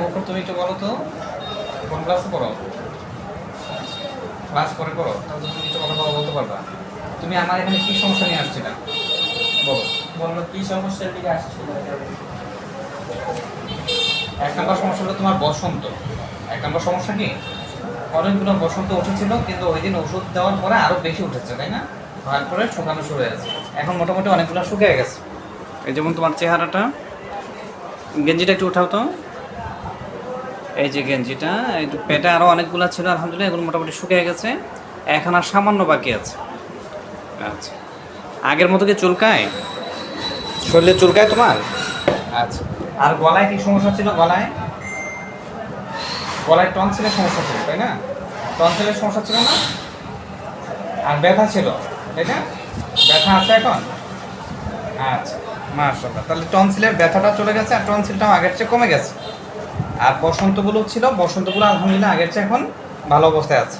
মুখর তুমি একটু বলো তো কোন ক্লাসে পড়ো? ক্লাস করে পড়ো তাহলে তুমি কিছু কথা বলা বলতে পারবা। তুমি আমার এখানে কি সমস্যা নিয়ে আসছিলা? বলো। বলল কি সমস্যার দিকে আসছিল? এক নম্বর সমস্যা হলো তোমার বসন্ত। এক নম্বর সমস্যা কি? অনেকগুলো বসন্ত উঠেছিল কিন্তু ওই দিন ওষুধ দেওয়ার পরে আরও বেশি উঠেছে তাই না? তারপরে শুকানো শুরু হয়ে হয়েছে এখন মোটামুটি অনেকগুলো শুকিয়ে গেছে। এই যেমন তোমার চেহারাটা গেঞ্জিটা একটু উঠাও তো। এই যে গেঞ্জিটা পেটে আরও অনেকগুলো ছিল আলহামদুলিল্লাহ এগুলো মোটামুটি শুকিয়ে গেছে। এখন আর সামান্য বাকি আছে। আচ্ছা। আগের মতো কি চুলকায়? শরীরে চুলকায় তোমার? আচ্ছা। আর গলায় কি সমস্যা ছিল? গলায়? গলায় টনসিলের সমস্যা ছিল তাই না? টনসিলের সমস্যা ছিল না? আর ব্যথা ছিল তাই না? ব্যথা আছে এখন? আচ্ছা মাশাআল্লাহ। তাহলে টনসিলের ব্যথাটা চলে গেছে আর টনসিলটাও আগের চেয়ে কমে গেছে। আর বসন্তগুলো ছিল বসন্তগুলো আলহামদুলিল্লাহ আগের চেয়ে এখন ভালো অবস্থায় আছে।